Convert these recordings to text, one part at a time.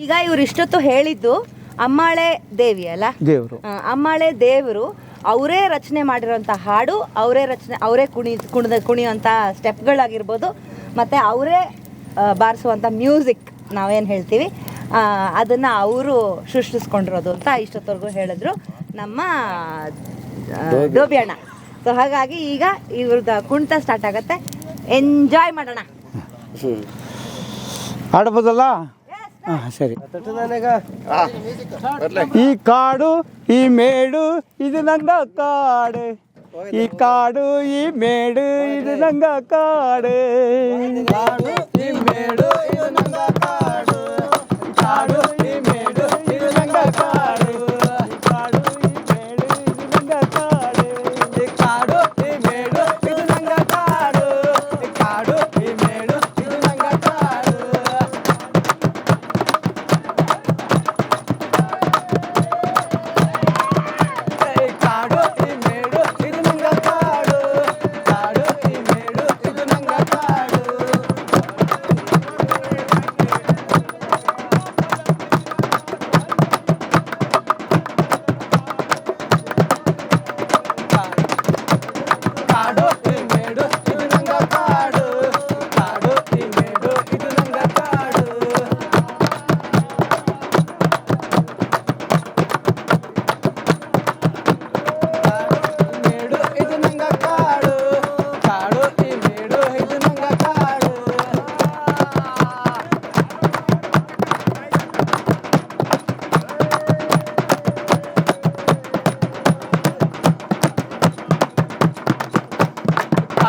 ಈಗ ಇವ್ರು ಇಷ್ಟೊತ್ತು ಹೇಳಿದ್ದು ಅಮ್ಮಾಳೆ ದೇವಿ ಅಲ್ಲ? ದೇವರು. ಅಮ್ಮಾಳೆ ದೇವರು ಅವರೇ ರಚನೆ ಮಾಡಿರೋಂಥ ಹಾಡು ಅವರೇ ರಚನೆ ಅವರೇ ಕುಣಿ ಕುಣಿದ ಕುಣಿಯುವಂಥ ಸ್ಟೆಪ್ಗಳಾಗಿರ್ಬೋದು ಮತ್ತೆ ಅವರೇ ಬಾರಿಸುವಂತ ಮ್ಯೂಸಿಕ್ ನಾವೇನು ಹೇಳ್ತೀವಿ. ಅದನ್ನ ಅವರು ಸೃಷ್ಟಿಸ್ಕೊಂಡಿರೋದು ಅಂತ ಇಷ್ಟೊತ್ತವರೆಗೂ ಹೇಳಿದ್ರು. ನಮ್ಮ ಡೋಬಿಯಣ್ಣ ಡೋಬಿ ಸೊ ಹಾಗಾಗಿ ಈಗ ಇವ್ರದ್ದು ಕುಣಿತ ಸ್ಟಾರ್ಟ್ ಆಗತ್ತೆ. ಎಂಜಾಯ್ ಮಾಡೋಣ. ಆಡ್ಬೋದಲ್ಲ? ಹಾಂ ಸರಿ. ಈ ಕಾಡು ಈ ಮೇಡು ಇದು ನಂಗ ಕಾಡು. ಈ ಕಾಡು ಈ ಮೇಡು ಇದು ನಂಗ ಕಾಡು. ಕಾಡು ಈ ಮೇಡು ಇದು ನಂಗ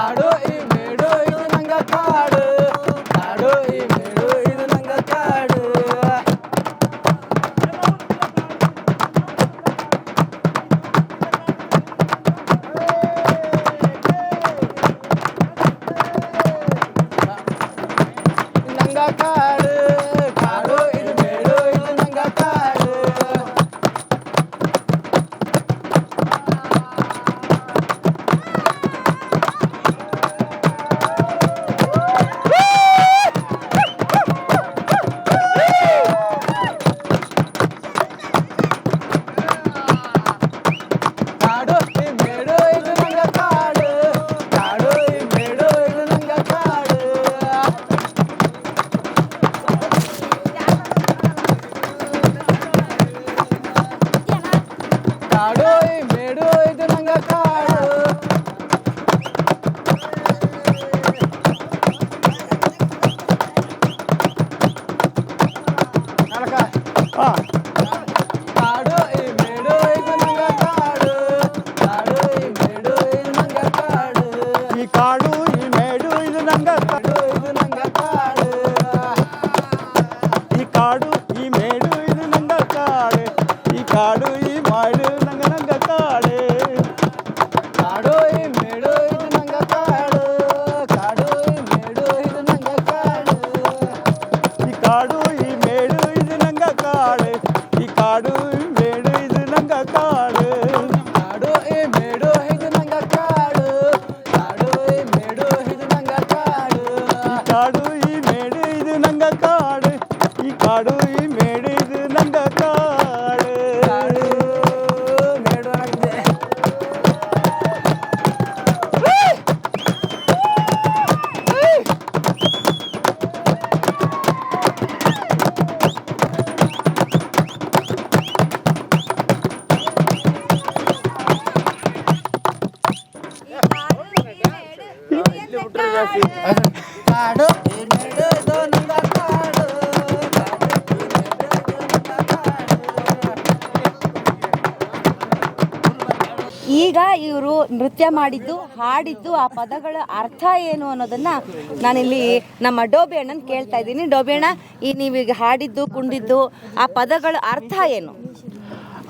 ಕಾಡು ಈ ನೃತ್ಯ ಮಾಡಿದ್ದು, ಹಾಡಿದ್ದು, ಆ ಪದಗಳ ಅರ್ಥ ಏನು ಅನ್ನೋದನ್ನ ನಾನಿಲ್ಲಿ ನಮ್ಮ ಡೋಬೆ ಅಣ್ಣನ ಕೇಳ್ತಾ ಇದ್ದೀನಿ. ಡೋಬೆ ಅಣ್ಣ, ಈ ನೀವೀಗ ಹಾಡಿದ್ದು, ಕುಂಡಿದ್ದು, ಆ ಪದಗಳ ಅರ್ಥ ಏನು?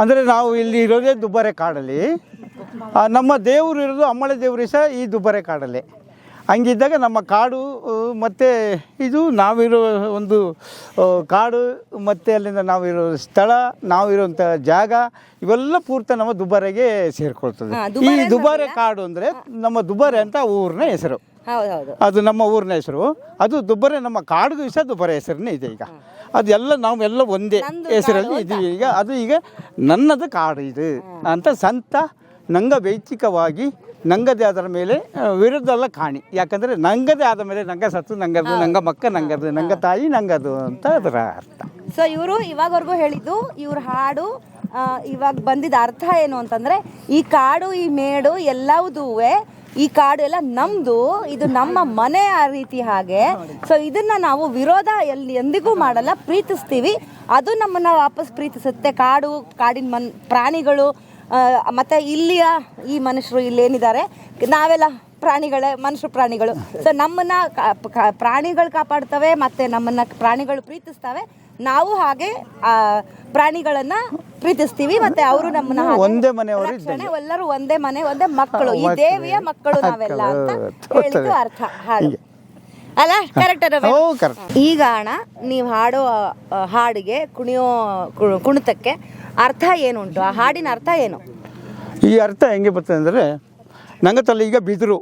ಅಂದರೆ ನಾವು ಇಲ್ಲಿ ಇರೋದೇ ದುಬ್ಬಾರೆ ಕಾಡಲ್ಲಿ. ನಮ್ಮ ದೇವರು ಇರೋದು ಅಮ್ಮಳೆ ದೇವರು ಸಹ ಈ ದುಬ್ಬಾರೆ ಕಾಡಲ್ಲಿ. ಹಂಗಿದ್ದಾಗ ನಮ್ಮ ಕಾಡು ಮತ್ತು ಇದು ನಾವಿರೋ ಒಂದು ಕಾಡು ಮತ್ತು ಅಲ್ಲಿಂದ ನಾವಿರೋ ಸ್ಥಳ ನಾವಿರೋಂಥ ಜಾಗ ಇವೆಲ್ಲ ಪೂರ್ತಿ ನಮ್ಮ ದುಬಾರೆಗೆ ಸೇರಿಕೊಳ್ತದೆ. ಈ ದುಬಾರೆ ಕಾಡು ಅಂದರೆ ನಮ್ಮ ದುಬಾರೆ ಅಂತ ಊರಿನ ಹೆಸರು. ಅದು ನಮ್ಮ ಊರಿನ ಹೆಸರು. ಅದು ದುಬ್ಬರೆ ನಮ್ಮ ಕಾಡಿಗೂ ಸಹ ದುಬಾರೆ ಹೆಸರನ್ನೇ ಇದೆ ಈಗ. ಅದೆಲ್ಲ ನಾವೆಲ್ಲ ಒಂದೇ ಹೆಸರಲ್ಲಿ ಇದೀವಿ. ಈಗ ಅದು ಈಗ ನನ್ನದು ಕಾಡು ಇದು. ಅಂತ ಸಂತ ನಂಗ ವೈಯಕ್ತಿಕವಾಗಿ ನಂಗದೇ ಅದರ ಮೇಲೆ ವಿರುದ್ಧ ಅಲ್ಲ ಕಾಣಿ. ಯಾಕಂದರೆ ನಂಗದೇ ಆದ ಮೇಲೆ ನಂಗ ಸತ್ತು ನಂಗದು ನಂಗ ಮಕ್ಕ ನಂಗದು ನಂಗ ತಾಯಿ ನಂಗದು ಅಂತ ಅದರ ಅರ್ಥ. ಸೊ ಇವರು ಇವಾಗವರೆಗೂ ಹೇಳಿದ್ದು ಇವ್ರ ಹಾಡು ಇವಾಗ ಬಂದಿದ್ದ ಅರ್ಥ ಏನು ಅಂತಂದ್ರೆ ಈ ಕಾಡು ಈ ಮೇಡು ಎಲ್ಲವುದೂ ಈ ಕಾಡು ಎಲ್ಲ ನಮ್ದು ಇದು ನಮ್ಮ ಮನೆ ಆ ರೀತಿ ಹಾಗೆ. ಸೊ ಇದನ್ನ ನಾವು ವಿರೋಧ ಎಲ್ಲಿ ಎಂದಿಗೂ ಮಾಡಲ್ಲ ಪ್ರೀತಿಸ್ತೀವಿ. ಅದು ನಮ್ಮನ್ನ ವಾಪಸ್ ಪ್ರೀತಿಸುತ್ತೆ. ಕಾಡು ಕಾಡಿನ ಮನ್ ಪ್ರಾಣಿಗಳು ಮತ್ತೆ ಇಲ್ಲಿಯ ಈ ಮನುಷ್ಯರು ಇಲ್ಲೇನಿದ್ದಾರೆ? ನಾವೆಲ್ಲ ಪ್ರಾಣಿಗಳೇ ಮನುಷ್ಯ ಪ್ರಾಣಿಗಳು. ಸೊ ನಮ್ಮನ್ನ ಪ್ರಾಣಿಗಳು ಕಾಪಾಡ್ತವೆ ಮತ್ತೆ ನಮ್ಮನ್ನ ಪ್ರಾಣಿಗಳು ಪ್ರೀತಿಸ್ತವೆ. ನಾವು ಹಾಗೆ ಆ, ಪ್ರಾಣಿಗಳನ್ನ ಪ್ರೀತಿಸ್ತೀವಿ ಮತ್ತೆ ಅವರು ನಮ್ಮನ್ನ ಒಂದೇ ಮನೆಯವರು ಎಲ್ಲರೂ ಒಂದೇ ಮನೆ ಒಂದೇ ಮಕ್ಕಳು. ಈ ದೇವಿಯ ಮಕ್ಕಳು ನಾವೆಲ್ಲ ಅಂತ ಹೇಳಿದ್ದು ಅರ್ಥ. ಹಾಡು ಅಲ್ಲ ಕರೆಕ್ಟ್ ಈಗ ಅಣ್ಣ ನೀವು ಹಾಡೋ ಹಾಡಿಗೆ ಕುಣಿಯೋ ಕುಣಿತಕ್ಕೆ ಅರ್ಥ ಏನುಂಟು ಆ ಹಾಡಿನ ಅರ್ಥ ಏನು? ಈ ಅರ್ಥ ಹೆಂಗೆ ಬರ್ತದೆ ಅಂದರೆ ನಂಗೆ ತಲೆ ಈಗ ಬಿದಿರು.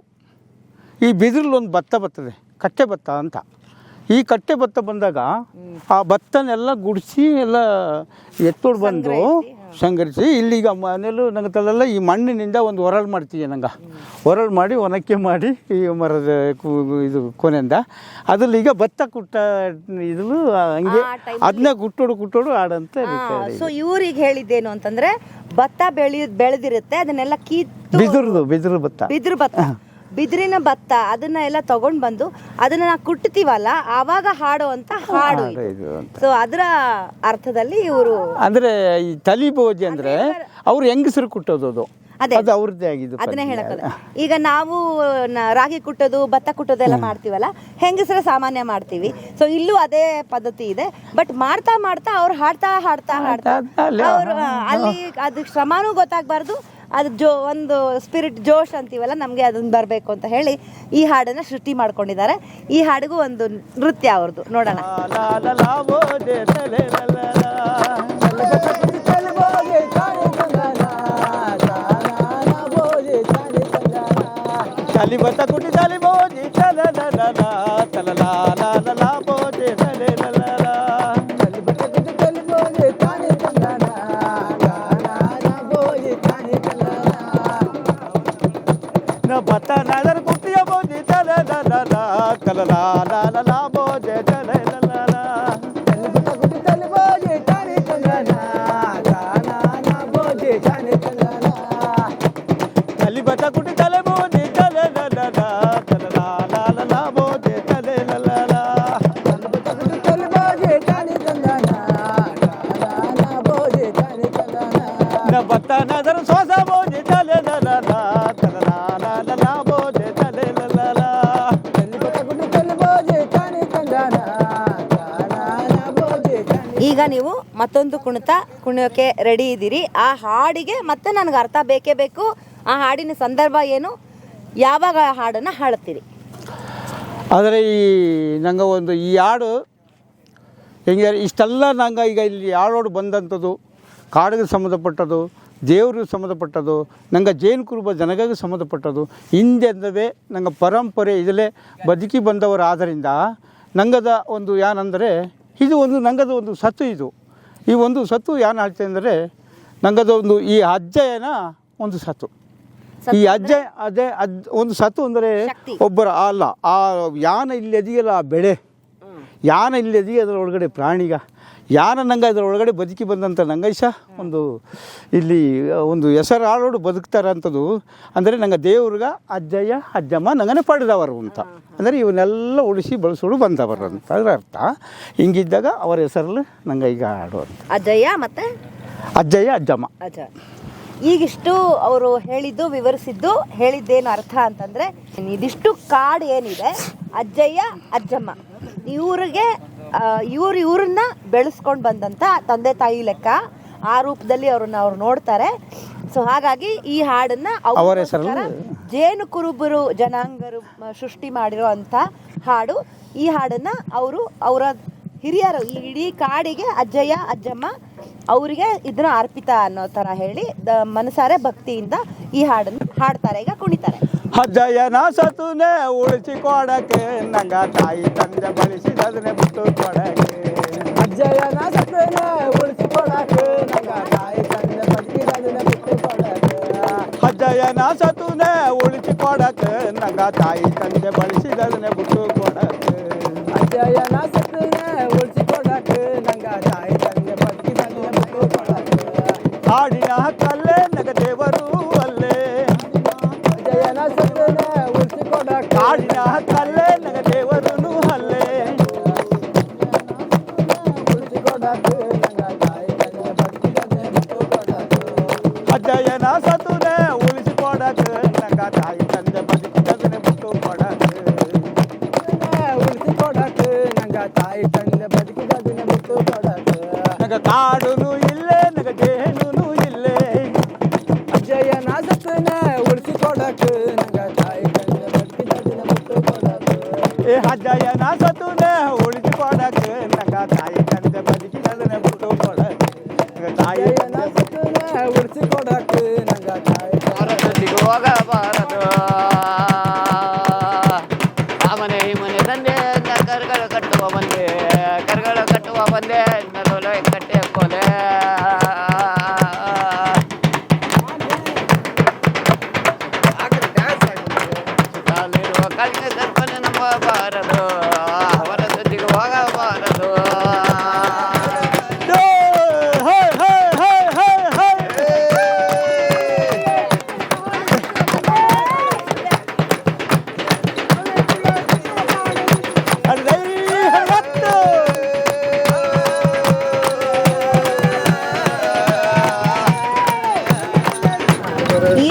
ಈ ಬಿದಿರಲ್ಲಿ ಒಂದು ಭತ್ತ ಬರ್ತದೆ ಕಟ್ಟೆ ಭತ್ತ ಅಂತ. ಈ ಕಟ್ಟೆ ಭತ್ತ ಬಂದಾಗ ಆ ಭತ್ತನೆಲ್ಲ ಗುಡಿಸಿ ಎಲ್ಲ ಎತ್ತೋಡು ಬಂದು ಸಂಗ್ರಹಿಸಿ ಇಲ್ಲಿಗ ಮನೇಲೂ ನಂಗೆ ತಲೆಲ್ಲ ಈ ಮಣ್ಣಿನಿಂದ ಒಂದು ಒರಳು ಮಾಡ್ತೀವಿ ನಂಗೆ. ಒರಳು ಮಾಡಿ ಒನಕ್ಕೆ ಮಾಡಿ ಈ ಮರದ ಕು- ಇದು ಕೊನೆಯಿಂದ. ಅದ್ರಲ್ಲಿ ಈಗ ಭತ್ತ ಕುಟ್ಟ ಇದ್ಲು ಹಂಗೆ ಅದನ್ನ ಕುಟ್ಟೋಡು ಕುಟ್ಟೋಡು ಆಡಂತ ಸೊ ಇವ್ರಿಗೆ ಹೇಳಿದ್ದೇನು ಅಂತಂದ್ರೆ ಭತ್ತ ಬೆಳಿ ಬೆಳೆದಿರುತ್ತೆ ಅದನ್ನೆಲ್ಲ ಕಿತ್ತು ಬಿದಿರ್ದು ಬಿದಿರು ಭತ್ತ. ಬಿದಿರು ಭತ್ತ. ಬಿದಿರಿನ ಭತ್ತ ಅದನ್ನ ಎಲ್ಲ ತಗೊಂಡ್ ಬಂದು ಅದನ್ನ ನಾವು ಕುಟ್ತೀವಲ್ಲ ಆವಾಗ ಹಾಡುವಂತ ಹಾಡು ಅಂತ ಹಾಡು ಸೊ ಅದರ ಅರ್ಥದಲ್ಲಿ ಇವರು ಅಂದ್ರೆ ಈ ತಲಿ ಭೋಜಿ ಅಂದ್ರೆ ಅವ್ರು ಹೆಂಗಸರು ಕುಟ್ಟೋದು ಅದು? ಅದೇ. ಅದು ಅವ್ರದ್ದೇ ಆಗಿದ್ದು ಅದನ್ನೇ ಹೇಳಕ್ಕಲ್ಲ ಈಗ ನಾವು ನ- ರಾಗಿ ಕುಟ್ಟೋದು ಭತ್ತ ಕುಟ್ಟೋದೆಲ್ಲ ಮಾಡ್ತೀವಲ್ಲ ಹೆಂಗಸರ ಸಾಮಾನ್ಯ ಮಾಡ್ತೀವಿ. ಸೊ ಇಲ್ಲೂ ಅದೇ ಪದ್ಧತಿ ಇದೆ. ಬಟ್ ಮಾಡ್ತಾ ಮಾಡ್ತಾ ಅವ್ರು ಹಾಡ್ತಾ ಹಾಡ್ತಾ ಹಾಡ್ತಾ ಅವ್ರು ಅಲ್ಲಿ ಅದು ಶ್ರಮನೂ ಗೊತ್ತಾಗಬಾರ್ದು. ಅದು ಜೋ ಒಂದು ಸ್ಪಿರಿಟ್ ಜೋಶ್ ಅಂತೀವಲ್ಲ ನಮಗೆ ಅದನ್ನು ಬರಬೇಕು ಅಂತ ಹೇಳಿ ಈ ಹಾಡನ್ನು ಸೃಷ್ಟಿ ಮಾಡ್ಕೊಂಡಿದ್ದಾರೆ ಈ ಹಾಡಿಗೂ ಒಂದು ನೃತ್ಯ ಅವ್ರದ್ದು ನೋಡೋಣ ಲಾ ನ ಬತ್ತ ಈಗ ನೀವು ಮತ್ತೊಂದು ಕುಣಿತ ಕುಣಿಯೋಕೆ ರೆಡಿ ಇದ್ದೀರಿ. ಆ ಹಾಡಿಗೆ ಮತ್ತೆ ನನಗೆ ಅರ್ಥ ಬೇಕೇ ಬೇಕು. ಆ ಹಾಡಿನ ಸಂದರ್ಭ ಏನು? ಯಾವಾಗ ಆ ಹಾಡನ್ನು ಹಾಡುತ್ತೀರಿ ಆದರೆ ಈ ನಂಗೆ ಒಂದು ಈ ಹಾಡು ಹೆಂಗೆ ಇಷ್ಟೆಲ್ಲ ನಂಗೆ ಈಗ ಇಲ್ಲಿ ಹಾಡೋಡು ಬಂದಂಥದ್ದು, ಕಾಡಿಗೆ ಸಂಬಂಧಪಟ್ಟದ್ದು, ದೇವ್ರಿಗೆ ಸಂಬಂಧಪಟ್ಟದ್ದು, ನಂಗೆ ಜೈನ್ ಕುರುಬ ಜನಗಳಿಗೆ ಸಂಬಂಧಪಟ್ಟದ್ದು ಹಿಂದೆಂದವೇ ನಂಗೆ ಪರಂಪರೆ ಇದರಲ್ಲೇ ಬದುಕಿ ಬಂದವರ ಆದ್ದರಿಂದ ನಂಗದ ಒಂದು ಏನಂದರೆ ಇದು ಒಂದು ನಂಗದ ಒಂದು ಸತ್ತು ಇದು. ಈ ಒಂದು ಸತ್ತು ಏನು ಹೇಳ್ತೇನೆ ಅಂದರೆ ನಂಗದ ಒಂದು ಈ ಅಜ್ಜಯನ ಒಂದು ಸತ್ತು. ಈ ಅಜ್ಜ ಅದೇ ಅದ್ ಒಂದು ಸತ್ತು ಅಂದರೆ ಒಬ್ಬರ ಅಲ್ಲ ಆ ಯಾನ ಇಲ್ಲಿ ಎದಿಯಲ್ಲ ಆ ಬೆಳೆ. ಯಾನ ಇಲ್ಲಿ ಎದಿ ಅದರ ಒಳಗಡೆ ಪ್ರಾಣಿಗ. ಯಾನ ನಂಗೆ ಅದರ ಒಳಗಡೆ ಬದುಕಿ ಬಂದಂಥ ನಂಗೈಶ ಒಂದು ಇಲ್ಲಿ ಒಂದು ಹೆಸರು ಆಳೋಡು ಬದುಕ್ತಾರಂಥದ್ದು ಅಂದರೆ ನಂಗೆ ದೇವ್ರಿಗೆ ಅಜ್ಜಯ್ಯ ಅಜ್ಜಮ್ಮ ನಂಗನೆ ಪಡೆದವರು ಅಂತ. ಅಂದರೆ ಇವನ್ನೆಲ್ಲ ಉಳಿಸಿ ಬಳಸೋಡು ಬಂದವರು ಅಂತ ಅದರ ಅರ್ಥ. ಹಿಂಗಿದ್ದಾಗ ಅವರ ಹೆಸರಲ್ಲಿ ನಂಗೆ ಈಗ ಹಾಡು ಅಂತ. ಅಜ್ಜಯ್ಯ ಮತ್ತೆ? ಅಜ್ಜಯ್ಯ ಅಜ್ಜಮ್ಮ. ಅಜ್ಜ. ಈಗಿಷ್ಟು ಅವರು ಹೇಳಿದ್ದು ವಿವರಿಸಿದ್ದು ಹೇಳಿದ್ದೇನು ಅರ್ಥ ಅಂತಂದ್ರೆ ಇದಿಷ್ಟು ಕಾಡು ಏನಿದೆ. ಅಜ್ಜಯ್ಯ ಅಜ್ಜಮ್ಮ. ಇವ್ರಿಗೆ ಇವ್ರು ಇವ್ರನ್ನ ಬೆಳೆಸ್ಕೊಂಡು ಬಂದಂತ ತಂದೆ ತಾಯಿ ಲೆಕ್ಕ ಆ ರೂಪದಲ್ಲಿ ಅವ್ರನ್ನ ಅವ್ರು ನೋಡ್ತಾರೆ. ಸೊ ಹಾಗಾಗಿ ಈ ಹಾಡನ್ನ ಅವರ ಜೇನು ಕುರುಬರು ಜನಾಂಗರು ಸೃಷ್ಟಿ ಮಾಡಿರೋ ಅಂತ ಹಾಡು. ಈ ಹಾಡನ್ನ ಅವರು ಅವರ ಹಿರಿಯರು ಈ ಇಡೀ ಕಾಡಿಗೆ ಅಜ್ಜಯ್ಯ ಅಜ್ಜಮ್ಮ ಅವರಿಗೆ ಇದನ್ನ ಅರ್ಪಿತ ಅನ್ನೋ ತರ ಹೇಳಿ ದ ಮನಸಾರೆ ಭಕ್ತಿಯಿಂದ ಈ ಹಾಡನ್ನು ಹಾಡ್ತಾರೆ ಈಗ ಕುಣಿತಾರೆ. ಅಜ್ಜಯ್ಯನ ಸತುನೆ ಉಳಿಸಿ ಕೊಡಕ್ಕೆ ನಂಗ ತಾಯಿ ತಂದೆ ಬಳಸಿದದನ್ನೇ ಬಿಟ್ಟು ಕೊಡಕ್ಕೆ. ಅಜ್ಜಯ್ಯನ ಸತುನೆ ಉಳಿಸಿ ಕೊಡಕ್ಕೆ ನಂಗ ತಾಯಿ ತಂದೆ ಬಳಸಿದದನ್ನೇ ಬಿಟ್ಟು ಕೊಡಕ್ಕೆ. ಅಜ್ಜಯ್ಯನ ಸತುನೆ ಉಳಿಸಿ ಕೊಡಕ್ಕೆ ನಂಗ ತಾಯಿ ತಂದೆ ಬಳಸಿದದನ್ನೇ ಕಾಡುನು ಕಾಲಿನ ನಂಬಬಾರದು ಅವರ ಜೊತೆಗೆ ಹೋಗಬಾರದು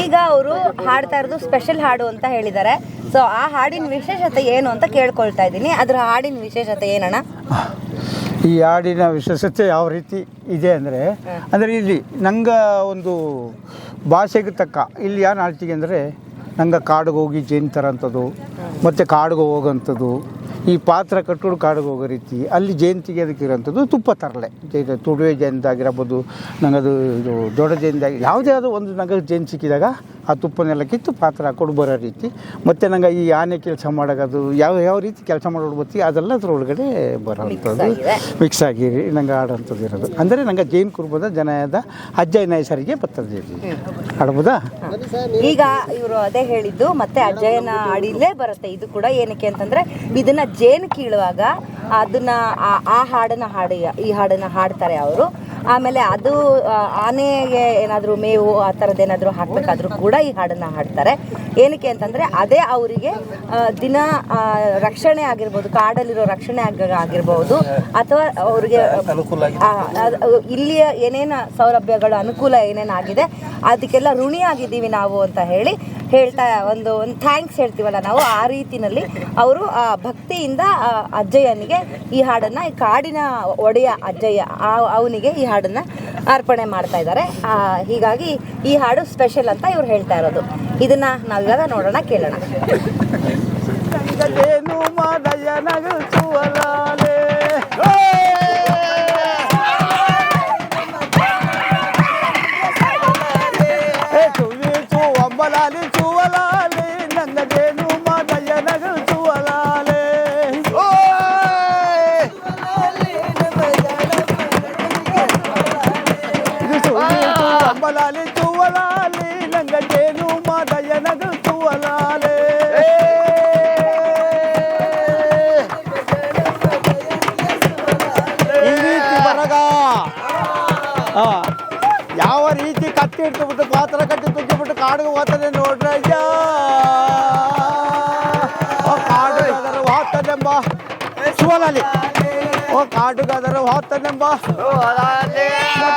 ಈಗ ಅವರು ಹಾಡ್ತಾ ಇರೋದು ಸ್ಪೆಷಲ್ ಹಾಡು ಅಂತ ಹೇಳಿದ್ದಾರೆ. ಸೊ ಆ ಹಾಡಿನ ವಿಶೇಷತೆ ಏನು ಅಂತ ಕೇಳ್ಕೊಳ್ತಾ ಇದ್ದೀನಿ. ಅದ್ರ ಹಾಡಿನ ವಿಶೇಷತೆ ಏನಣ್ಣ? ಈ ಹಾಡಿನ ವಿಶೇಷತೆ ಯಾವ ರೀತಿ ಇದೆ ಅಂದರೆ ಅಂದರೆ ಇಲ್ಲಿ ನಂಗೆ ಒಂದು ಭಾಷೆಗೆ ತಕ್ಕ ಇಲ್ಲಿ ಏನು ಆಳ್ತಿಗೆ ಅಂದರೆ ನಂಗೆ ಕಾಡಿಗೆ ಹೋಗಿ ಜೇನು ತರೋಂಥದ್ದು ಮತ್ತು ಕಾಡಿಗೆ ಹೋಗೋಂಥದ್ದು ಈ ಪಾತ್ರ ಕಟ್ಟೋಡು ಕಾಡಿಗೆ ಹೋಗೋ ರೀತಿ ಅಲ್ಲಿ ಜೇನು ಅದಕ್ಕೆ ಇರೋಂಥದ್ದು ತುಪ್ಪ ತರಲೆ. ಜೈನ ತುಡುವೆ ಜಯಂತಿ ನಂಗೆ ಅದು ಇದು ದೊಡ್ಡ ಜೇನ್ದಾಗಿ ಯಾವುದೇ ಆದರೂ ಒಂದು ನಂಗೆ ಜೇನು ಸಿಕ್ಕಿದಾಗ ಆ ತುಪ್ಪನೆಲ್ಲ ಕಿತ್ತು ಪಾತ್ರ ಹಾಕೊಂಡು ಬರೋ ರೀತಿ. ಮತ್ತು ನಂಗೆ ಈ ಆನೆ ಕೆಲಸ ಮಾಡೋದು ಯಾವ ಯಾವ ರೀತಿ ಕೆಲಸ ಮಾಡೋದು ಅದೆಲ್ಲ ಅದೆಲ್ಲ ಅದ್ರೊಳಗಡೆ ಬರೋವಂಥದ್ದು. ಮಿಕ್ಸ್ ಆಗಿ ನಂಗೆ ಆಡೋಂಥದ್ದು ಇರೋದು. ಅಂದರೆ ನಂಗೆ ಜೈನ್ ಕುರುಬದ ಜನದ ಅಜ್ಜ ನೈಸರಿಗೆ ಬರ್ತದೆ ಆಡ್ಬೋದಾ? ಈಗ ಇವರು ಅದೇ ಹೇಳಿದ್ದು ಮತ್ತೆ ಅಜ್ಜಯನ ಹಾಡಿಲ್ಲೇ ಬರುತ್ತೆ. ಇದು ಕೂಡ ಏನಕ್ಕೆ ಅಂತಂದ್ರೆ ಇದನ್ನ ಜೇನು ಕೀಳುವಾಗ ಅದನ್ನ ಆ- ಆ ಹಾಡನ್ನ ಹಾಡಿ ಈ ಹಾಡನ್ನ ಹಾಡ್ತಾರೆ ಅವರು. ಆಮೇಲೆ ಅದು ಆನೆಗೆ ಏನಾದರೂ ಮೇವು ಆ ಥರದ್ದು ಏನಾದರೂ ಹಾಕ್ಬೇಕಾದ್ರೂ ಕೂಡ ಈ ಹಾಡನ್ನು ಹಾಡ್ತಾರೆ. ಏನಕ್ಕೆ ಅಂತಂದರೆ ಅದೇ ಅವರಿಗೆ ದಿನ ರಕ್ಷಣೆ ಆಗಿರ್ಬೋದು ಕಾಡಲ್ಲಿರೋ ರಕ್ಷಣೆ ಆಗ ಆಗಿರ್ಬೋದು ಅಥವಾ ಅವರಿಗೆ ಇಲ್ಲಿಯ ಏನೇನು ಸೌಲಭ್ಯಗಳು ಅನುಕೂಲ ಏನೇನಾಗಿದೆ ಅದಕ್ಕೆಲ್ಲ ಋಣಿಯಾಗಿದ್ದೀವಿ ನಾವು ಅಂತ ಹೇಳಿ ಹೇಳ್ತಾ ಒಂದು ಒಂದು ಥ್ಯಾಂಕ್ಸ್ ಹೇಳ್ತೀವಲ್ಲ ನಾವು ಆ ರೀತಿನಲ್ಲಿ ಅವರು ಆ ಭಕ್ತಿಯಿಂದ ಅಜ್ಜಯ್ಯನಿಗೆ ಈ ಹಾಡನ್ನು ಈ ಕಾಡಿನ ಒಡೆಯ ಅಜ್ಜಯ್ಯ ಅವನಿಗೆ ಈ ಹಾಡನ್ನ ಅರ್ಪಣೆ ಮಾಡ್ತಾ ಇದ್ದಾರೆ. ಹೀಗಾಗಿ ಈ ಹಾಡು ಸ್ಪೆಷಲ್ ಅಂತ ಇವ್ರು ಹೇಳ್ತಾ ಇರೋದು. ಇದನ್ನ ನಾವಿವಾಗ ನೋಡೋಣ, ಕೇಳೋಣ. పాడుకు పోతానే నోట్రయ్యా ఓ కాటు కదరు పోతానేంబా చూడాలి. ఓ కాటు కదరు పోతానేంబా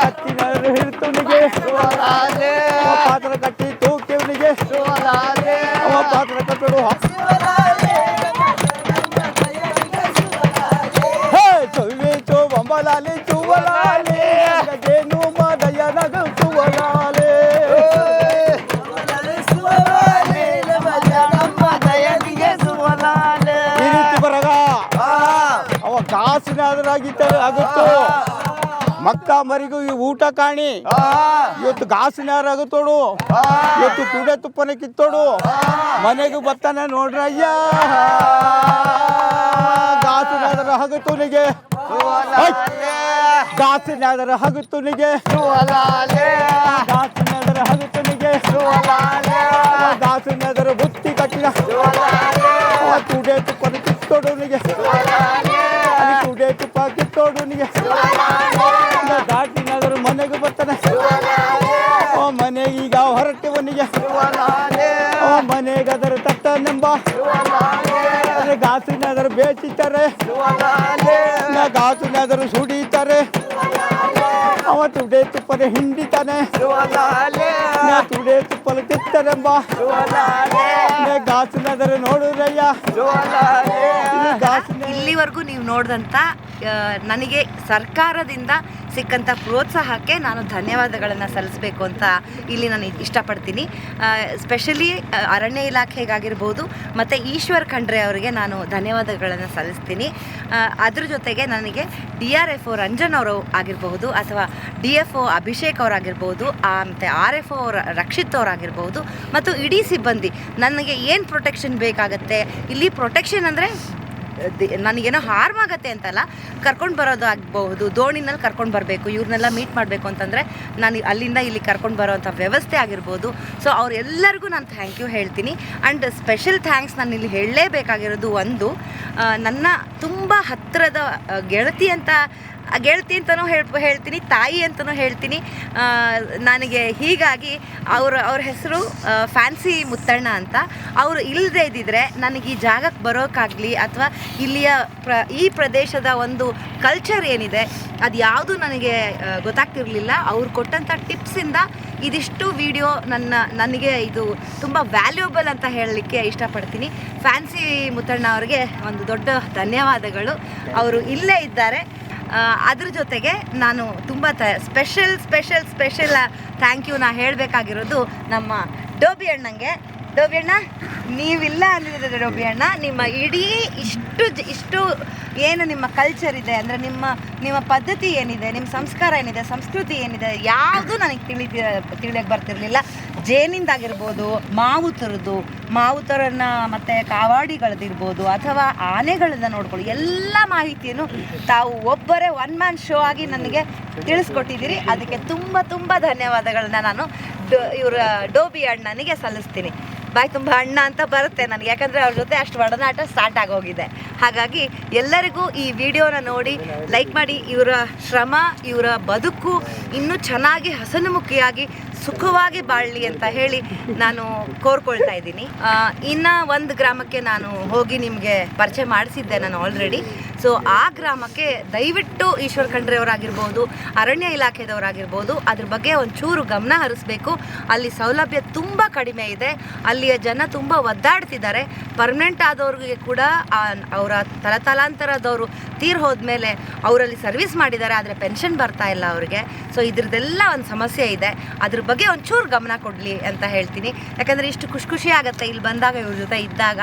కత్తి పాత్ర కట్టి ಕಾಸಿನಾದ್ರಾಗಿದ್ದ ಆಗುತ್ತೋ? ಮಕ್ಕ ಮರಿಗೂ ಈ ಊಟ ಕಾಣಿ. ಇವತ್ತು ಗಾಸಿನಾರ ಆಗುತ್ತೋಡು ಇವತ್ತು ಕೂಡೆ ತುಪ್ಪನ ಕಿತ್ತೋಡು? ಮನೆಗೂ ಬರ್ತಾನೆ ನೋಡ್ರಯ್ಯ ಗಾಸಿನಾದರ ಹಗತುನಿಗೆ ನಿಗೆ ಹಗತುನಿಗೆ ಗಾಸಿನಾದರ ಹಗತುನಿಗೆ ಗಾಸಿನಾದರ ಕಿತ್ತೋಡುನಿಗೆ ಕುಡೆ ತುಪ್ಪ ಕಿತ್ತೋಡುನಿಗೆ ದಾಟಿನಾದರೂ ಮನೆಗೆ ಬರ್ತಾನೆ. ಓ ಮನೆಗೆ ಈಗ ಹೊರಟಿವನಿಗೆ ಓ ಮನೆಗೆ ಅದರ ತಟ್ಟನೆಂಬ. ಗಾಸಿನಾದರೂ ಬೇಚಿತಾರೆ ಗಾಸಿನಾದರೂ ಸುಡಿತಾರೆ. ಅವ ತುಡೆ ತುಪ್ಪದ ಹಿಂಡಿತಾನೆ. ತುಡೆ ತುಪ್ಪಲು ಕಿತ್ತನೆಂಬ ಇಲ್ಲಿವರೆಗೂ ನೀವು ನೋಡಿದಂಥ ನನಗೆ ಸರ್ಕಾರದಿಂದ ಸಿಕ್ಕಂಥ ಪ್ರೋತ್ಸಾಹಕ್ಕೆ ನಾನು ಧನ್ಯವಾದಗಳನ್ನು ಸಲ್ಲಿಸಬೇಕು ಅಂತ ಇಲ್ಲಿ ನಾನು ಇಷ್ಟಪಡ್ತೀನಿ. ಸ್ಪೆಷಲಿ ಅರಣ್ಯ ಇಲಾಖೆಗಾಗಿರ್ಬೋದು, ಮತ್ತು ಈಶ್ವರ್ ಖಂಡ್ರೆ ಅವರಿಗೆ ನಾನು ಧನ್ಯವಾದಗಳನ್ನು ಸಲ್ಲಿಸ್ತೀನಿ. ಅದ್ರ ಜೊತೆಗೆ ನನಗೆ D R F O Ranjan ಅವರು ಆಗಿರಬಹುದು, ಅಥವಾ ಡಿ ಎಫ್ ಒ ಅಭಿಷೇಕ್ ಅವರಾಗಿರ್ಬೋದು ಮತ್ತು ಆರ್ ಎಫ್ ಒ ರಕ್ಷಿತ್ ಅವರಾಗಿರ್ಬೋದು ಮತ್ತು ಇಡೀ ಸಿಬ್ಬಂದಿ, ನನಗೆ ಏನು ಪ್ರೊಟೆಕ್ಷನ್ ಬೇಕಾಗುತ್ತೆ? ಇಲ್ಲಿ ಪ್ರೊಟೆಕ್ಷನ್ ಅಂದರೆ ನನಗೇನೋ ಹಾರ್ಮ್ ಆಗುತ್ತೆ ಅಂತಲ್ಲ, ಕರ್ಕೊಂಡು ಬರೋದು ಆಗಬಹುದು, ದೋಣಿನಲ್ಲಿ ಕರ್ಕೊಂಡು ಬರಬೇಕು ಇವ್ರನ್ನೆಲ್ಲ ಮೀಟ್ ಮಾಡಬೇಕು ಅಂತಂದರೆ ನಾನು ಅಲ್ಲಿಂದ ಇಲ್ಲಿ ಕರ್ಕೊಂಡು ಬರೋವಂಥ ವ್ಯವಸ್ಥೆ ಆಗಿರ್ಬೋದು. ಸೊ ಅವರೆಲ್ಲರಿಗೂ ನಾನು ಥ್ಯಾಂಕ್ ಯು ಹೇಳ್ತೀನಿ. ಆ್ಯಂಡ್ ಸ್ಪೆಷಲ್ ಥ್ಯಾಂಕ್ಸ್ ನಾನು ಇಲ್ಲಿ ಹೇಳಲೇಬೇಕಾಗಿರೋದು ಒಂದು ನನ್ನ ತುಂಬ ಹತ್ತಿರದ ಗೆಳತಿ ಅಂತ ಗೆಳತಿ ಅಂತಲೂ ಹೇಳ್, ಹೇಳ್ತೀನಿ, ತಾಯಿ ಅಂತಲೂ ಹೇಳ್ತೀನಿ. ನನಗೆ ಹೀಗಾಗಿ ಅವ್ರ ಅವ್ರ ಹೆಸರು ಫ್ಯಾನ್ಸಿ ಮುತ್ತಣ್ಣ ಅಂತ. ಅವರು ಇಲ್ಲದೇ ಇದ್ದಿದ್ರೆ ನನಗೆ ಈ ಜಾಗಕ್ಕೆ ಬರೋಕ್ಕಾಗಲಿ ಅಥವಾ ಇಲ್ಲಿಯ ಪ್ರ, ಈ ಪ್ರದೇಶದ ಒಂದು ಕಲ್ಚರ್ ಏನಿದೆ ಅದು ಯಾವುದು ನನಗೆ ಗೊತ್ತಾಗ್ತಿರಲಿಲ್ಲ. ಅವ್ರು ಕೊಟ್ಟಂಥ ಟಿಪ್ಸಿಂದ ಇದಿಷ್ಟು ವಿಡಿಯೋ ನನ್ನ, ನನಗೆ ಇದು ತುಂಬ ವ್ಯಾಲ್ಯೂಬಲ್ ಅಂತ ಹೇಳಲಿಕ್ಕೆ ಇಷ್ಟಪಡ್ತೀನಿ. ಫ್ಯಾನ್ಸಿ ಮುತ್ತಣ್ಣ ಅವರಿಗೆ ಒಂದು ದೊಡ್ಡ ಧನ್ಯವಾದಗಳು. ಅವರು ಇಲ್ಲೇ ಇದ್ದಾರೆ. ಅದ್ರ ಜೊತೆಗೆ ನಾನು ತುಂಬ ತ special special special thank you ನಾ ಹೇಳಬೇಕಾಗಿರೋದು ನಮ್ಮ ಡೋಬಿ ಅಣ್ಣಂಗೆ. ಡೋಬಿ ಅಣ್ಣ, ನೀವಿಲ್ಲ ಅಂದಿದ್ರೆ ಡೋಬಿ ಅಣ್ಣ. ನಿಮ್ಮ ಇಡೀ ಇಷ್ಟು ಇಷ್ಟು ಏನು ನಿಮ್ಮ ಕಲ್ಚರ್ ಇದೆ, ಅಂದರೆ ನಿಮ್ಮ ನಿಮ್ಮ ಪದ್ಧತಿ ಏನಿದೆ, ನಿಮ್ಮ ಸಂಸ್ಕಾರ ಏನಿದೆ, ಸಂಸ್ಕೃತಿ ಏನಿದೆ, ಯಾವುದು ನನಗೆ ತಿಳಿ ತಿಳಿಯಕ್ಕೆ ಬರ್ತಿರ್ಲಿಲ್ಲ. ಜೇನಿಂದಾಗಿರ್ಬೋದು, ಮಾವು ತರದು, ಮಾವು ತರನ್ನ ಮತ್ತು ಕಾವಾಡಿಗಳದಿರ್ಬೋದು ಅಥವಾ ಆನೆಗಳನ್ನ ನೋಡ್ಕೊಳ್ಳಿ, ಎಲ್ಲ ಮಾಹಿತಿಯನ್ನು ತಾವು ಒಬ್ಬರೇ ಒನ್ ಮ್ಯಾನ್ ಶೋ ಆಗಿ ನನಗೆ ತಿಳಿಸ್ಕೊಟ್ಟಿದ್ದೀರಿ. ಅದಕ್ಕೆ ತುಂಬ ತುಂಬ ಧನ್ಯವಾದಗಳನ್ನ ನಾನು ಇವರ ಡೋಬಿ ಅಣ್ಣನಿಗೆ ಸಲ್ಲಿಸ್ತೀನಿ. ಬಾಯ್ ತುಂಬ ಅಣ್ಣ ಅಂತ ಬರುತ್ತೆ ನನಗೆ, ಯಾಕಂದರೆ ಅವ್ರ ಜೊತೆ ಅಷ್ಟು ಒಡನಾಟ ಸ್ಟಾರ್ಟ್ ಆಗೋಗಿದೆ ಹಾಗಾಗಿ ಎಲ್ಲರಿಗೂ ಈ ವಿಡಿಯೋನ ನೋಡಿ ಲೈಕ್ ಮಾಡಿ, ಇವರ ಶ್ರಮ, ಇವರ ಬದುಕು ಇನ್ನೂ ಚೆನ್ನಾಗಿ ಹಸನುಮುಖಿಯಾಗಿ ಸುಖವಾಗಿ ಬಾಳಲಿ ಅಂತ ಹೇಳಿ ನಾನು ಕೋರ್ಕೊಳ್ತಾ ಇದ್ದೀನಿ. ಇನ್ನು ಒಂದು ಗ್ರಾಮಕ್ಕೆ ನಾನು ಹೋಗಿ ನಿಮಗೆ ಪರಿಚಯ ಮಾಡಿಸಿದ್ದೆ ನಾನು ಆಲ್ರೆಡಿ ಸೊ ಆ ಗ್ರಾಮಕ್ಕೆ ದಯವಿಟ್ಟು ಈಶ್ವರ್ ಖಂಡ್ರೆಯವರಾಗಿರ್ಬೋದು, ಅರಣ್ಯ ಇಲಾಖೆದವರಾಗಿರ್ಬೋದು, ಅದ್ರ ಬಗ್ಗೆ ಒಂಚೂರು ಗಮನ ಹರಿಸ್ಬೇಕು. ಅಲ್ಲಿ ಸೌಲಭ್ಯ ತುಂಬ ಕಡಿಮೆ ಇದೆ. ಅಲ್ಲಿಯ ಜನ ತುಂಬ ಒದ್ದಾಡ್ತಿದ್ದಾರೆ. ಪರ್ಮನೆಂಟ್ ಆದವ್ರಿಗೆ ಕೂಡ ಅವರ ತಲತಲಾಂತರದವರು ತೀರ್ ಹೋದ್ಮೇಲೆ ಅವರಲ್ಲಿ ಸರ್ವಿಸ್ ಮಾಡಿದ್ದಾರೆ, ಆದರೆ ಪೆನ್ಷನ್ ಬರ್ತಾ ಇಲ್ಲ ಅವ್ರಿಗೆ. ಸೊ ಇದ್ರದ್ದೆಲ್ಲ ಒಂದು ಸಮಸ್ಯೆ ಇದೆ. ಅದ್ರ ಬಗ್ಗೆ ಒಂಚೂರು ಗಮನ ಕೊಡಲಿ ಅಂತ ಹೇಳ್ತೀನಿ. ಯಾಕಂದರೆ ಇಷ್ಟು ಖುಷಿ ಖುಷಿ ಆಗುತ್ತೆ ಇಲ್ಲಿ ಬಂದಾಗ ಇವ್ರ ಜೊತೆ ಇದ್ದಾಗ.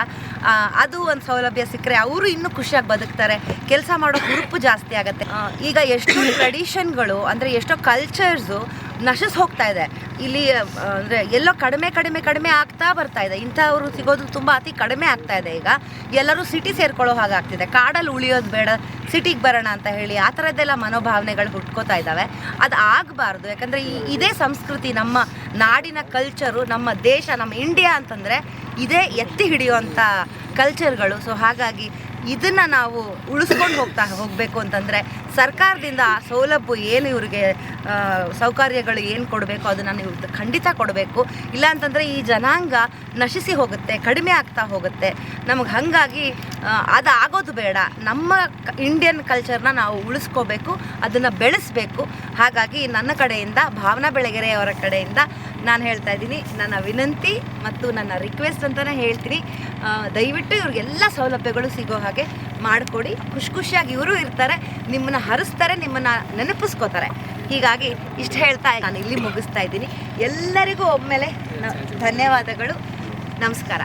ಅದು ಒಂದು ಸೌಲಭ್ಯ ಸಿಕ್ಕರೆ ಅವರು ಇನ್ನೂ ಖುಷಿಯಾಗಿ ಬದುಕ್ತಾರೆ. ಕೆಲಸ ಮಾಡೋ ಹುರುಪು ಜಾಸ್ತಿ ಆಗುತ್ತೆ. ಈಗ ಎಷ್ಟೋ ಟ್ರೆಡಿಷನ್ಗಳು ಅಂದರೆ ಎಷ್ಟೋ ಕಲ್ಚರ್ಸು ನಶಿಸ್ ಹೋಗ್ತಾ ಇದೆ. ಇಲ್ಲಿ ಅಂದರೆ ಎಲ್ಲೋ ಕಡಿಮೆ ಕಡಿಮೆ ಕಡಿಮೆ ಆಗ್ತಾ ಬರ್ತಾ ಇದೆ. ಇಂಥವ್ರು ಸಿಗೋದು ತುಂಬ ಅತಿ ಕಡಿಮೆ ಆಗ್ತಾ ಇದೆ ಈಗ. ಎಲ್ಲರೂ ಸಿಟಿ ಸೇರ್ಕೊಳ್ಳೋ ಹಾಗಾಗ್ತಿದೆ ಕಾಡಲ್ಲಿ ಉಳಿಯೋದು ಬೇಡ, ಸಿಟಿಗೆ ಬರೋಣ ಅಂತ ಹೇಳಿ ಆ ಥರದ್ದೆಲ್ಲ ಮನೋಭಾವನೆಗಳು ಹುಟ್ಕೋತಾ ಇದ್ದಾವೆ. ಅದು ಆಗಬಾರ್ದು. ಯಾಕಂದರೆ ಈ, ಇದೇ ಸಂಸ್ಕೃತಿ ನಮ್ಮ ನಾಡಿನ ಕಲ್ಚರು ನಮ್ಮ ದೇಶ, ನಮ್ಮ ಇಂಡಿಯಾ ಅಂತಂದರೆ ಇದೇ ಎತ್ತಿ ಹಿಡಿಯುವಂಥ ಕಲ್ಚರ್ಗಳು ಸೊ ಹಾಗಾಗಿ ಇದನ್ನು ನಾವು ಉಳಿಸ್ಕೊಂಡು ಹೋಗ್ತಾ ಹೋಗಬೇಕು ಅಂತಂದರೆ ಸರ್ಕಾರದಿಂದ ಆ ಸೌಲಭ್ಯ ಏನು ಇವರಿಗೆ ಸೌಕರ್ಯಗಳು ಏನು ಕೊಡಬೇಕು ಅದನ್ನು ನೀವು ಖಂಡಿತ ಕೊಡಬೇಕು. ಇಲ್ಲ ಅಂತಂದರೆ ಈ ಜನಾಂಗ ನಶಿಸಿ ಹೋಗುತ್ತೆ, ಕಡಿಮೆ ಆಗ್ತಾ ಹೋಗುತ್ತೆ. ನಮಗೆ ಹಾಗಾಗಿ ಅದು ಆಗೋದು ಬೇಡ. ನಮ್ಮ ಇಂಡಿಯನ್ ಕಲ್ಚರ್ನ ನಾವು ಉಳಿಸ್ಕೋಬೇಕು, ಅದನ್ನು ಬೆಳೆಸಬೇಕು. ಹಾಗಾಗಿ ನನ್ನ ಕಡೆಯಿಂದ ಭಾವನಾ ಬೆಳಗೆರೆಯವರ ಕಡೆಯಿಂದ ನಾನು ಹೇಳ್ತಾ ಇದ್ದೀನಿ. ನನ್ನ ವಿನಂತಿ ಮತ್ತು ನನ್ನ ರಿಕ್ವೆಸ್ಟ್ ಅಂತಲೇ ಹೇಳ್ತೀನಿ. ದಯವಿಟ್ಟು ಇವ್ರಿಗೆಲ್ಲ ಸೌಲಭ್ಯಗಳು ಸಿಗೋ ಹಾಗೆ ಮಾಡಿಕೊಡಿ. ಖುಷಿ ಖುಷಿಯಾಗಿ ಇವರು ಇರ್ತಾರೆ. ನಿಮ್ಮನ್ನು ಹರಿಸ್ತಾರೆ, ನಿಮ್ಮನ್ನು ನೆನಪಿಸ್ಕೋತಾರೆ. ಹೀಗಾಗಿ ಇಷ್ಟು ಹೇಳ್ತಾ ನಾನು ಇಲ್ಲಿ ಮುಗಿಸ್ತಾ ಇದ್ದೀನಿ. ಎಲ್ಲರಿಗೂ ಒಮ್ಮೆಲೆ ಧನ್ಯವಾದಗಳು. ನಮಸ್ಕಾರ.